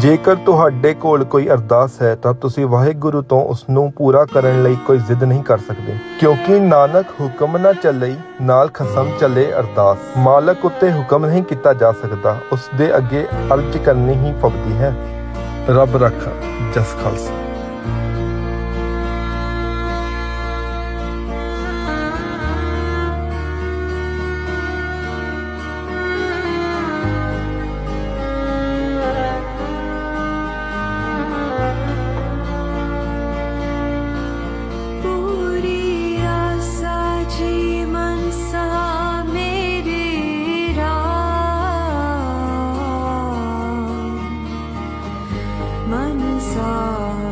ਜੇਕਰ ਤੁਹਾਡੇ ਕੋਲ ਕੋਈ ਅਰਦਾਸ ਹੈ, ਤਾਂ ਤੁਸੀਂ ਵਾਹਿਗੁਰੂ ਤੋਂ ਉਸ ਨੂੰ ਪੂਰਾ ਕਰਨ ਲਈ ਕੋਈ ਜ਼ਿੱਦ ਨਹੀਂ ਕਰ ਸਕਦੇ। ਕਿਉਂਕਿ ਨਾਨਕ ਹੁਕਮ ਨਾ ਚੱਲੇ, ਨਾਲ ਖਸਮ ਚੱਲੇ ਅਰਦਾਸ। ਮਾਲਕ ਉੱਤੇ ਹੁਕਮ ਨਹੀਂ ਕੀਤਾ ਜਾ ਸਕਦਾ ਉਸ ਦੇ ਅੱਗੇ ਅਰਜ਼ ਕਰਨੀ ਹੀ ਪਵਦੀ ਹੈ। ਰੱਬ ਰੱਖਾ ਜਸ ਖਾਲਸਾ। मनसा